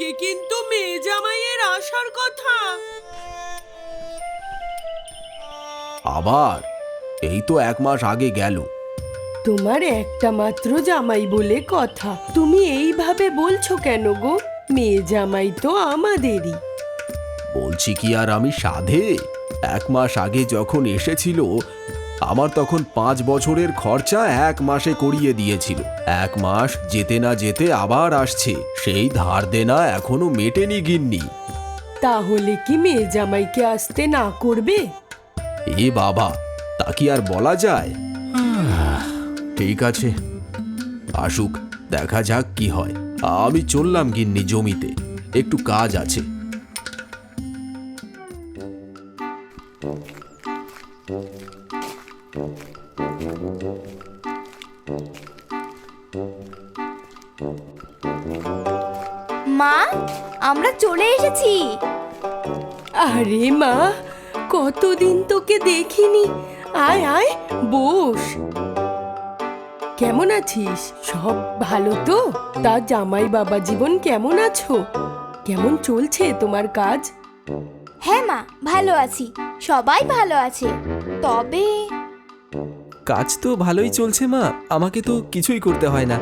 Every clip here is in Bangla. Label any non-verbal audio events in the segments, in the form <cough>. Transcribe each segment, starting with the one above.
আজকে কিন্তু মেয়ে জামাইয়ের আসার কথা। আবার? এই তো এক মাস আগে গেল। তোমার একটা মাত্র জামাই বলে কথা। তুমি এইভাবে বলছো কেন গো? মেয়ে জামাই তো আমাদেরই। বলছি কি আর আমি সাধে? এক মাস আগে যখন এসেছিল আমার তখন পাঁচ বছরের খরচা এক মাসে করিয়ে দিয়েছিল। এক মাস যেতে না যেতে আবার আসছে। সেই ধার দেনা এখনও মেটেনি গিন্নি। তাহলে কি মেয়ে জামাইকে আসতে না করবে? এ বাবা তা কি আর বলা যায়? ঠিক আছে। আসুক দেখা যাক কি হয়। আমি চললাম গিন্নি জমিতে। একটু কাজ আছে। আরে মা কতদিন তোকে দেখিনি। আয় আয় বস। কেমন আছিস? সব ভালো তো? তা জামাই বাবা জীবন কেমন আছো? কেমন চলছে তোমার কাজ? হ্যাঁ মা ভালো আছি। সবাই ভালো আছে। তবে কাজ তো ভালোই চলছে মা আমাকে তো কিছুই করতে হয় না।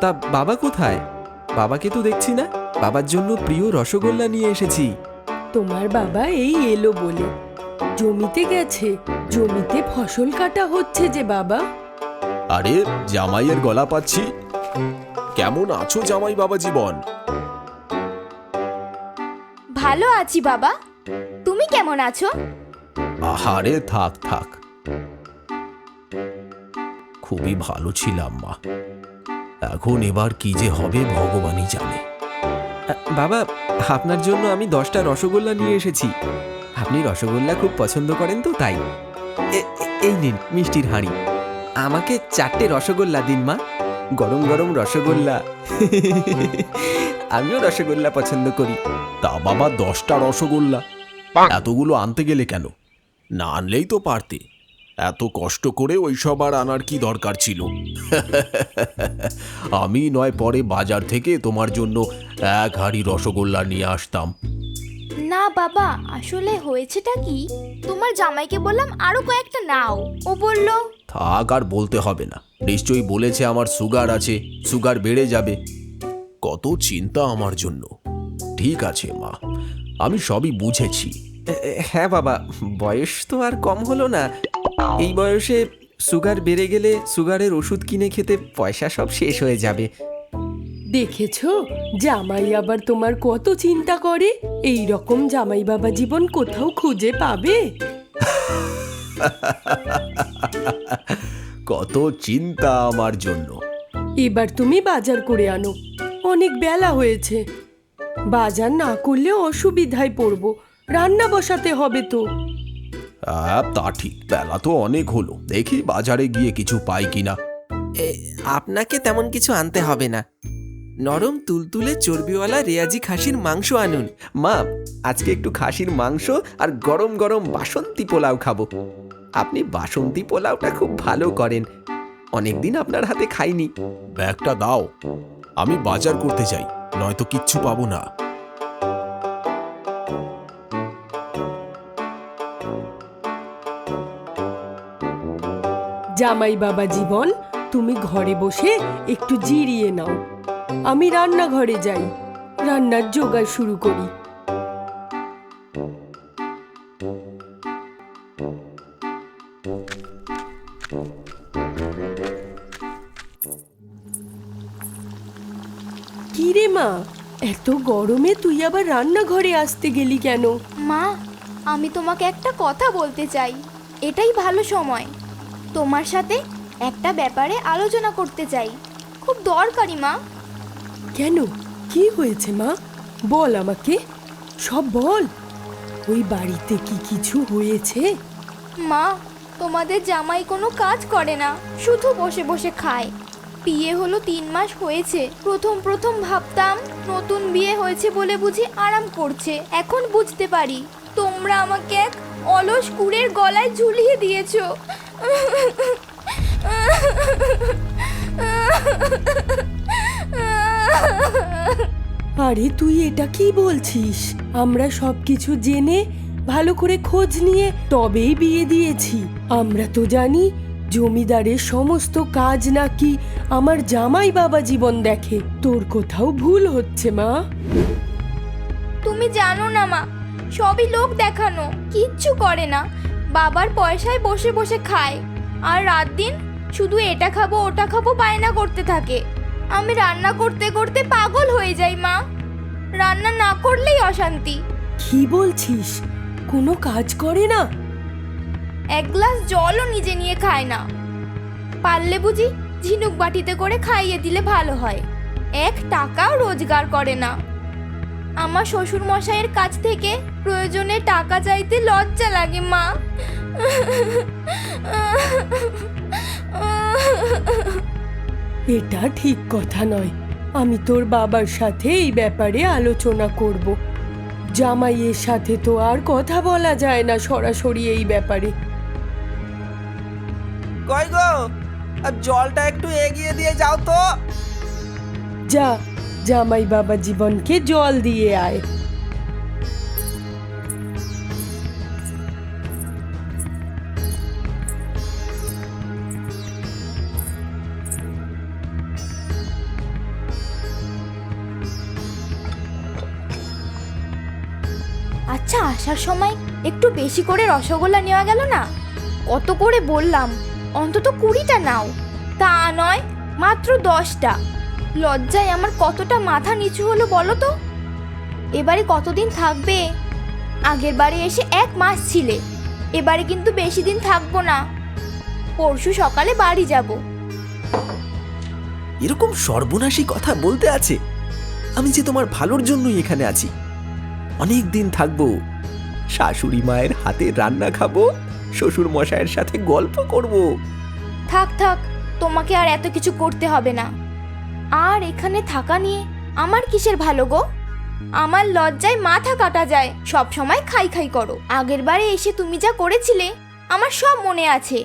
তা বাবা কোথায়? বাবাকে তো দেখছি না। বাবার জন্য প্রিয় রসগোল্লা নিয়ে এসেছি। তোমার বাবা এই এলো বলে। জমিতে গেছে জমিতে ফসল কাটা হচ্ছে যে বাবা। আরে জামাইয়ের গলা পাচ্ছি। কেমন আছো জামাই বাবা জীবন? ভালো আছি বাবা। তুমি কেমন আছো? আহারে থাক থাক। খুবই ভালো ছিলাম মা। এখন এবার কি যে হবে ভগবানই জানে। বাবা আপনার জন্য আমি দশটা রসগোল্লা নিয়ে এসেছি। আপনি রসগোল্লা খুব পছন্দ করেন তো তাই। এই নিন মিষ্টির হাঁড়ি। আমাকে চারটে রসগোল্লা দিন মা। গরম গরম রসগোল্লা। আমিও রসগোল্লা পছন্দ করি। তা বাবা দশটা রসগোল্লা। এতগুলো আনতে গেলে কেন? না আনলেই তো পারতে। এত কষ্ট করে ওই সব আর আনার কি দরকার ছিল? <laughs> আমি নয় পরে বাজার থেকে তোমার জন্য এক হাঁড়ি রসগোল্লা নিয়ে আসতাম। না বাবা আসলে হয়েছেটা কি? তোমার জামাইকে বললাম আরও কয়েকটা নাও। ও বলল থাক আর বলতে হবে না। নিশ্চয়ই বলেছে আমার সুগার আছে সুগার বেড়ে যাবে। কত চিন্তা আমার জন্য। ঠিক আছে মা। আমি সবই বুঝেছি। হ্যাঁ বাবা বয়স তো আর কম হলো না। এই বয়সে সুগার বেড়ে গেলে সুগারের ওষুধ কিনে খেতে পয়সা সব শেষ হয়ে যাবে। দেখেছ? জামাই আবার তোমার কত চিন্তা করে? এই রকম জামাই বাবা জীবন কোথাও খুঁজে পাবে? <laughs> কত চিন্তা আমার জন্য। এবার তুমি বাজার করে আনো। অনেক বেলা হয়েছে। বাজার না করলে অসুবিধায় পড়ব। রান্না বসাতে হবে তো। তা ঠিক বেলা তো অনেক হলো। দেখি বাজারে গিয়ে কিছু পাই কিনা। এ, আপনাকে তেমন কিছু আনতে হবে না। নরম তুলতুলে চর্বিওয়ালা রেয়াজি খাসির মাংস আনুন। মা আজকে একটু খাসির মাংস আর গরম গরম বাসন্তী পোলাও খাব। আপনি বাসন্তী পোলাওটা খুব ভালো করেন। অনেকদিন আপনার হাতে খাইনি। ব্যাগটা দাও। আমি বাজার করতে যাই নয়তো কিচ্ছু পাবো না। জামাই বাবা জীবন তুমি ঘরে বসে একটু জিরিয়ে নাও। আমি রান্নাঘরে যাই। রান্নার জোগাড় শুরু করি। কি রে মা, এত গরমে তুই আবার রান্নাঘরে আসতে গেলি কেন? মা, আমি তোমাকে একটা কথা বলতে চাই। এটাই ভালো সময়। তোমার সাথে একটা ব্যাপারে আলোচনা করতে চাই। খুব দরকারি মা। কেন? কি হয়েছে, মা? বল আমাকে। সব বল। ওই বাড়িতে কি কিছু হয়েছে? মা, তোমাদের জামাই কোনো কাজ করে না। শুধু বসে বসে খায়। বিয়ে হলো তিন মাস হয়েছে। প্রথম প্রথম ভাবতাম, নতুন বিয়ে হয়েছে বলে বুঝি আরাম করছে। এখন বুঝতে পারি, তোমরা আমাকে এক অলস কুড়ের গলায় ঝুলিয়ে দিয়েছ। <laughs> আরে, তুই এটা কি বলছিস? আমরা সবকিছু জেনে ভালো করে খোঁজ নিয়ে তবেই বিয়ে দিয়েছি। আমরা তো জানি জমিদারের সমস্ত কাজ নাকি আমার জামাই বাবা জীবন দেখে। তোর কোথাও ভুল হচ্ছে, মা। তুমি জানো না, মা। সবই লোক দেখানো, কিচ্ছু করে না। বাবার পয়সায় বসে বসে খায়। আর রাত দিন শুধু এটা খাব, ওটা খাব, বায়না করতে থাকে। আমি রান্না করতে করতে পাগল হয়ে যাই মা। রান্না না করলেই অশান্তি। কি বলছিস? কোনো কাজ করে না? এক গ্লাস জলও নিজে নিয়ে খায় না। পারলে বুঝি ঝিনুক বাটিতে করে খাইয়ে দিলে ভালো হয়। এক টাকাও রোজগার করে না। আমার শ্বশুর মশাইয়ের কাছ থেকে প্রয়োজনে টাকা চাইতে লজ্জা লাগে মা। <laughs> এটা ঠিক কথা নয়। আমি তোর বাবার সাথে এই ব্যাপারে আলোচনা করব। জামাইয়ের সাথে তো আর কথা বলা যায় না সরাসরি এই ব্যাপারে। কই গো? আর জলটা একটু এগিয়ে দিয়ে যাও তো। যা জামাই বাবা জীবনকে জল দিয়ে আয়। আচ্ছা আসার সময় একটু বেশি করে রসগোল্লা নেওয়া গেল না? কত করে বললাম? অন্তত কুড়িটা নাও। তা নয়, মাত্র দশটা। লজ্জায় আমার কতটা মাথা নিচু হলো বলো তো? এবারে কতদিন থাকবে? আগের বারে এসে এক মাস ছিলে। এবারে কিন্তু বেশি দিন থাকব না। পরশু সকালে বাড়ি যাব। এরকম সর্বনাশী কথা বলতে আছে? আমি যে তোমার ভালোর জন্যই এখানে আছি। অনেক দিন থাকব। শাশুড়ি মায়ের হাতে রান্না খাব, শ্বশুর মশাইয়ের সাথে গল্প করব। থাক থাক, তোমাকে আর এত কিছু করতে হবে না। আর এখানে থাকা নিয়ে আমার কিসের ভালো গো? আমার লজ্জায় মাথা কাটা যায়, সব সময় খাই খাই করো। আগের বারে এসে তুমি যা করেছিলে, আমার সব মনে আছে।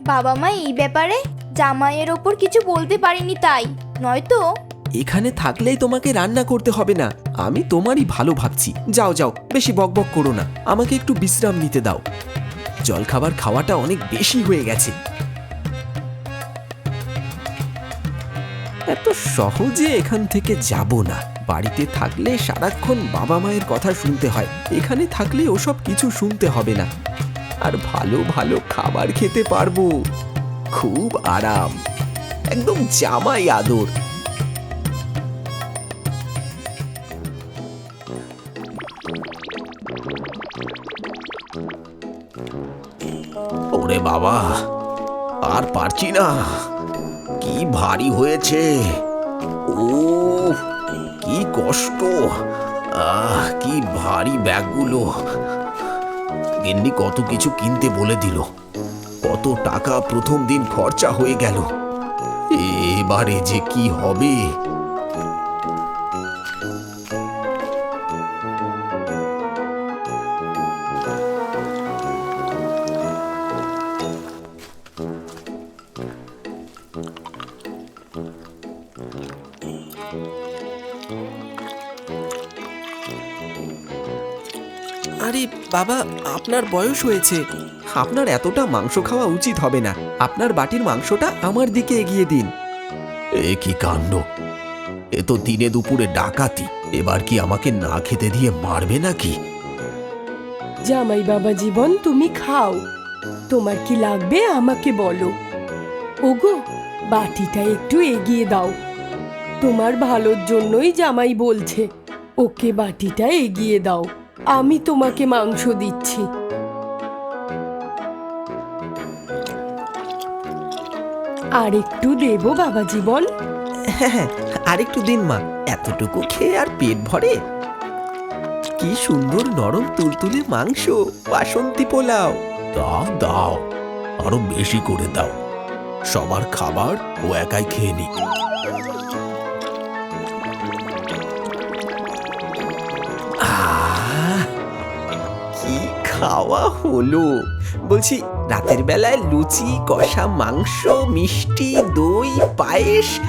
বাবা মা, এই ব্যাপারে জামাইয়ের ওপর কিছু বলতে পারিনি তাই, নয়তো? এখানে থাকলেই তোমাকে রান্না করতে হবে না। আমি তোমারই ভালো ভাবছি। যাও যাও, বেশি বকবক করো না। আমাকে একটু বিশ্রাম নিতে দাও। জলখাবার খাওয়াটা অনেক বেশি হয়ে গেছে। এত সহজে এখান থেকে যাব না। বাড়িতে থাকলে সারাক্ষণ বাবা মায়ের কথা শুনতে হয়। এখানে থাকলে ওসব কিছু শুনতে হবে না। আর ভালো ভালো খাবার খেতে পারব। খুব আরাম। একদম জামাই আদর। ওরে বাবা, আর পারছি না। কি ভারী হয়েছে। ও কি কষ্ট। আহ, কি ভারী ব্যাগগুলো। গিন্নি কত কিছু কিনতে বলে দিল। কত টাকা প্রথম দিন খরচা হয়ে গেল। এবারে যে কি হবে? আরে বাবা আপনার বয়স হয়েছে। আপনার এতটা মাংস খাওয়া উচিত হবে না। আপনার বাটির মাংসটা আমার দিকে এগিয়ে দিন। এ কি কাণ্ড? এ তো দিনে দুপুরে ডাকাতি। এবার কি আমাকে না খেতে দিয়ে মারবে নাকি? জামাই বাবা জীবন তুমি খাও। তোমার কি লাগবে আমাকে বলো। ওগো বাটিটা একটু এগিয়ে দাও। তোমার ভালোর জন্যই জামাই বলছে ওকে বাটিটা এগিয়ে দাও। আমি তোমাকে মাংস দিচ্ছি। আর একটু দেবো বাবা জীবন। হ্যাঁ হ্যাঁ আরেকটু দিন মা এতটুকু খেয়ে আর পেট ভরে। কি সুন্দর নরম তুলতুলে মাংস বাসন্তী পোলাও। দাও দাও আরও বেশি করে দাও। সবার খাবার ও একাই খেয়ে নি খাওয়া হলো। বলছি, রাতের বেলায় লুচি, কষা মাংস, মিষ্টি, দই, পায়েস,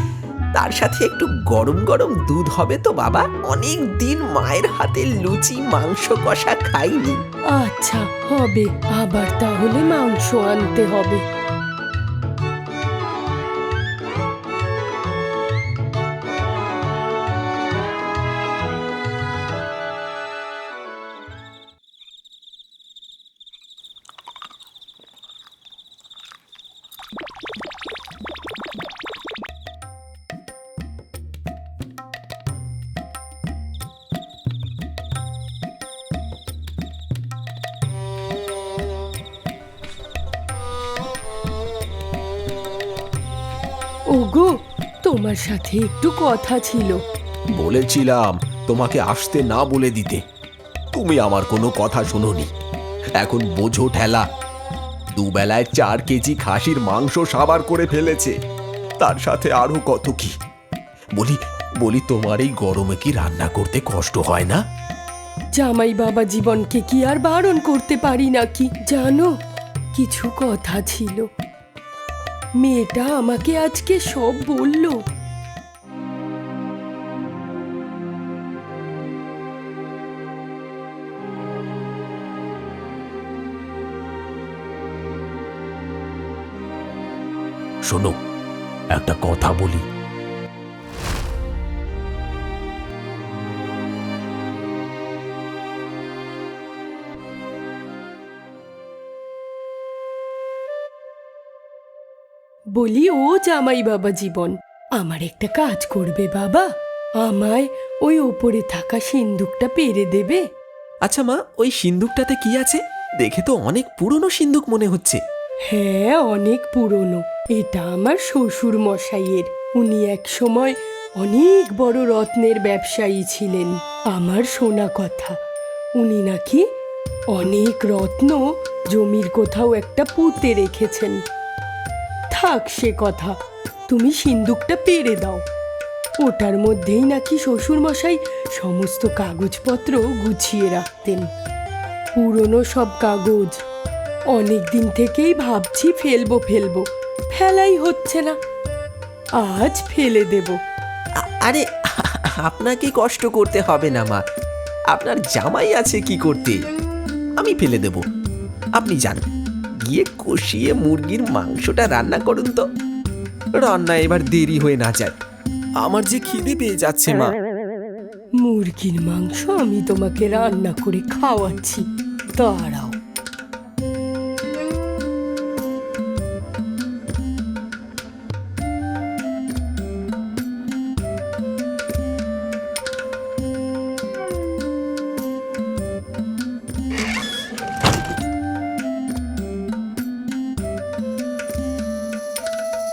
তার সাথে একটু গরম গরম দুধ হবে তো বাবা। অনেক দিন মায়ের হাতে লুচি, মাংস, কষা খাইনি। আচ্ছা হবে। আবার তাহলে মাংস আনতে হবে। ওগো তোমার সাথে একটু কথা ছিল। বলেছিলাম তোমাকে আসতে না বলে দিতে। তুমি আমার কোনো কথা শোনোনি। এখন বোঝো ঠেলা দুবেলায় চার কেজি খাসির মাংস সাবার করে ফেলেছে। তার সাথে আরও কত কি? বলি বলি তোমার এই গরমে কি রান্না করতে কষ্ট হয় না? জামাই বাবা জীবনকে কি আর বারণ করতে পারি নাকি? জানো কিছু কথা ছিল। মেয়েটা আমাকে আজকে সব বলল। শোনো একটা কথা বলি। বলি ও জামাই বাবা জীবন আমার একটা কাজ করবে বাবা। আমায় ওই ওপরে থাকা সিন্দুকটা পেরে দেবে। আচ্ছা মা ওই সিন্দুকটাতে কি আছে? দেখে তো অনেক পুরনো সিন্দুক মনে হচ্ছে। হ্যাঁ অনেক পুরনো। এটা আমার শ্বশুর মশাইয়ের। উনি এক সময় অনেক বড় রত্নের ব্যবসায়ী ছিলেন। আমার শোনা কথা উনি নাকি অনেক রত্ন জমির কোথাও একটা পুঁতে রেখেছেন। থাক সে কথা। তুমি সিন্দুকটা পেরে দাও। ওটার মধ্যেই নাকি শ্বশুর মশাই সমস্ত কাগজপত্র গুছিয়ে রাখতেন। পুরনো সব কাগজ। অনেক দিন থেকেই ভাবছি ফেলব ফেলব। ফেলাই হচ্ছে না। আজ ফেলে দেব। আরে, আপনাকে কষ্ট করতে হবে না, মা। আপনার জামাই আছে কি করতে? আমি ফেলে দেব। আপনি যান। গিয়ে কষিয়ে মুরগির মাংসটা রান্না করুন তো। রান্না এবার দেরি হয়ে না যায়। আমার যে খিদে পেয়ে যাচ্ছে, মা। মুরগির মাংস আমি তোমাকে রান্না করে খাওয়াচ্ছি। দাঁড়াও।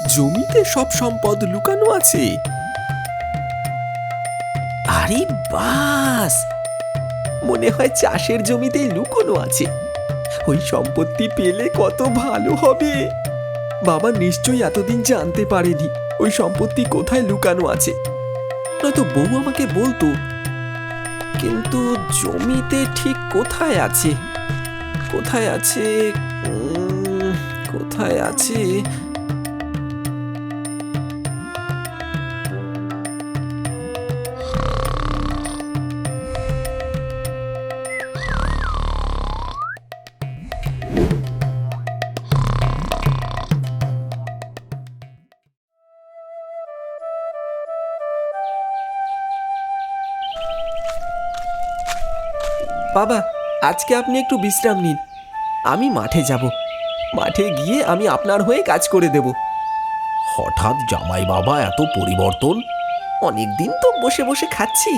জমিতে সব সম্পদ লুকানো আছে। আরে বাস! মনে হয় চাষের জমিতেই লুকোনো আছে। ওই সম্পত্তি পেলে কত ভালো হবে। বাবা নিশ্চয়ই এতদিন জানতে পারেনি ওই সম্পত্তি কোথায় লুকানো আছে। নয়তো বউ আমাকে বলতো, কিন্তু জমিতে ঠিক কোথায় আছে? কোথায় আছে? কোথায় আছে? বাবা আজকে আপনি একটু বিশ্রাম নিন। আমি মাঠে যাব। মাঠে গিয়ে আমি আপনার হয়ে কাজ করে দেব। হঠাৎ জামাই বাবা এত পরিবর্তন? অনেক দিন তো বসে বসে খাচ্ছি।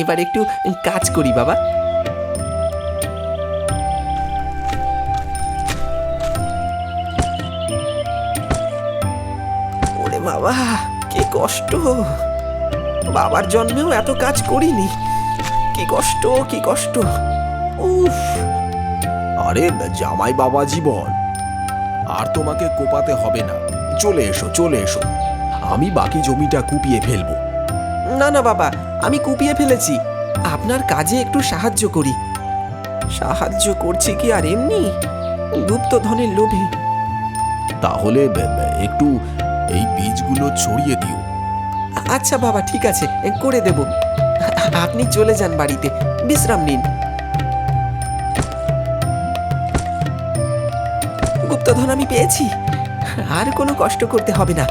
এবার একটু কাজ করি বাবা। ওরে বাবা কি কষ্ট। বাবার জন্মেও এত কাজ করিনি। কি কষ্ট কি কষ্ট। উফ। আরে জামাই বাবা জীবন আর তোমাকে কোপাতে হবে না। চলে এসো চলে এসো। আমি বাকি জমিটা কুপিয়ে ফেলব। না না বাবা আমি কুপিয়ে ফেলেছি। আপনার কাজে একটু সাহায্য করি। সাহায্য করছি কি আর এমনি? গুপ্তধনের লোভে। তাহলে একটু এই বীজগুলো ছড়িয়ে দিও। আচ্ছা বাবা ঠিক আছে করে দেব। আপনি চলে যান বাড়িতে। বিশ্রাম নিন। গুপ্তধন আমি পেয়েছি। আর কোনো কষ্ট করতে হবে না।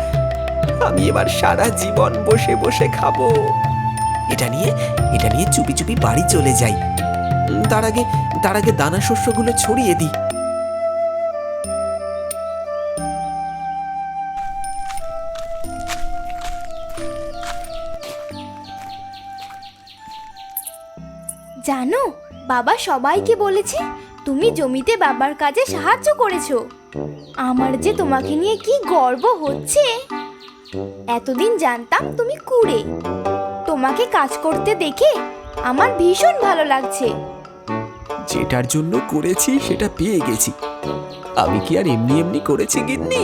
আমি এবার সারা জীবন বসে বসে খাব। এটা নিয়ে এটা নিয়ে চুপি চুপি বাড়ি চলে যাই। তার আগে তার আগে দানা শস্যগুলো ছড়িয়ে দিই। জানো, বাবা সবাইকে বলেছে, তুমি জমিতে বাবার কাজে সাহায্য করেছ। আমার যে তোমাকে নিয়ে কি গর্ব হচ্ছে, এতদিন জানতাম তুমি কুড়ে। তোমাকে কাজ করতে দেখে আমার ভীষণ ভালো লাগছে। যেটার জন্য করেছি সেটা পেয়ে গেছি। আমি কি আর এমনি এমনি করেছি গিন্নি?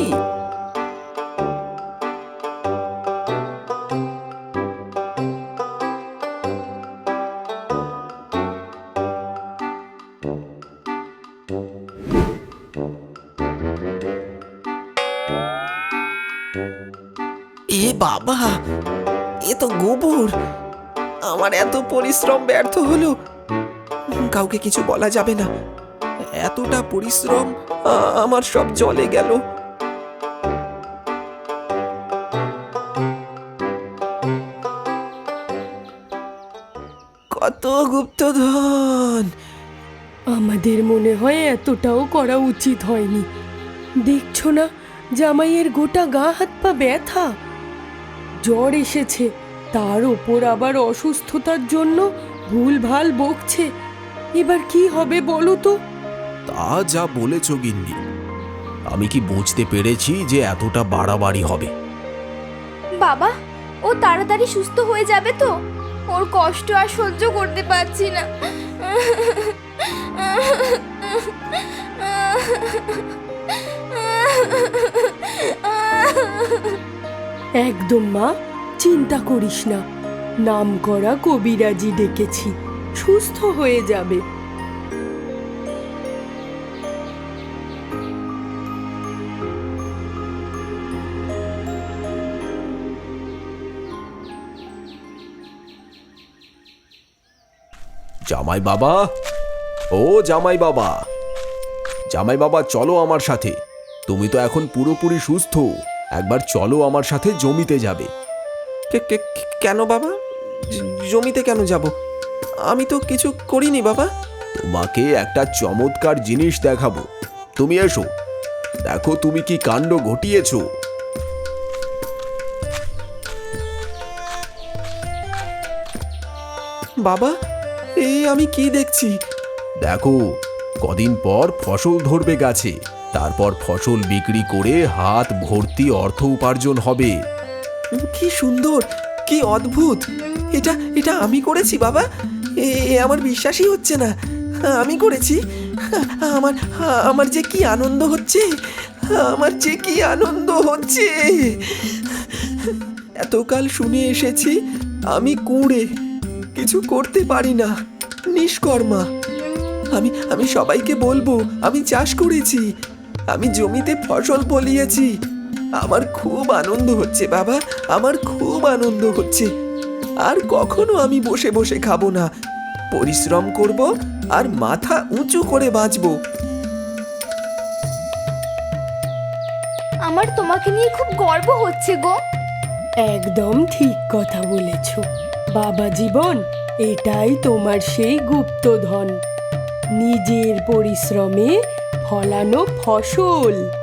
এত পরিশ্রম ব্যর্থ হলো, কাউকে কিছু বলা যাবে না। এতটা পরিশ্রম আমার সব জলে গেল। কত গুপ্তধন। আমাদের মনে হয় এতটাও করা উচিত হয়নি। দেখছ না, জামাইয়ের গোটা গা হাত পা ব্যথা। জ্বর এসেছে। তার ওপর আবার অসুস্থতার জন্য ভুলভাল বকছে। এবার কি হবে বলো তো? তা যা বলেছ গিন্নি। আমি কি বুঝতে পেরেছি যে এতটা বাড়াবাড়ি হবে? বাবা ও তাড়াতাড়ি সুস্থ হয়ে যাবে তো। ওর কষ্ট আর সহ্য করতে পারছি না। একদম মা চিন্তা করিস না। নাম করা কবিরাজি ডেকেছি, সুস্থ হয়ে যাবে। জামাই বাবা? ও জামাই বাবা। জামাই বাবা, চলো আমার সাথে। তুমি তো এখন পুরোপুরি সুস্থ। একবার চলো আমার সাথে জমিতে যাবে। কেন বাবা? জমিতে কেন যাব? আমি তো কিছু করিনি বাবা। তোমাকে একটা চমৎকার জিনিস দেখাবো। তুমি এসো। দেখো তুমি কি কাণ্ড ঘটিয়েছো। বাবা এই আমি কি দেখছি? দেখো কদিন পর ফসল ধরবে গাছে। তারপর ফসল বিক্রি করে হাত ভর্তি অর্থ উপার্জন হবে। কি সুন্দর, কি অদ্ভুত। এটা এটা আমি করেছি, বাবা। এ আমার বিশ্বাসই হচ্ছে না। আমি করেছি। আমার আমার যে কি আনন্দ হচ্ছে, আমার যে কি আনন্দ হচ্ছে। এতকাল শুনে এসেছি, আমি কুঁড়ে। কিছু করতে পারি না, নিষ্কর্মা। আমি আমি সবাইকে বলব, আমি চাষ করেছি। আমি জমিতে ফসল ফলিয়েছি। আমার খুব আনন্দ হচ্ছে বাবা। আমার খুব আনন্দ হচ্ছে। আর কখনো আমি বসে বসে খাব না। পরিশ্রম করব আর মাথা উঁচু করে বাঁচবো। আমার তোমাকে নিয়ে খুব গর্ব হচ্ছে গো। একদম ঠিক কথা বলেছ। বাবা জীবন এটাই তোমার সেই গুপ্তধন। নিজের পরিশ্রমে ফলানো ফসল।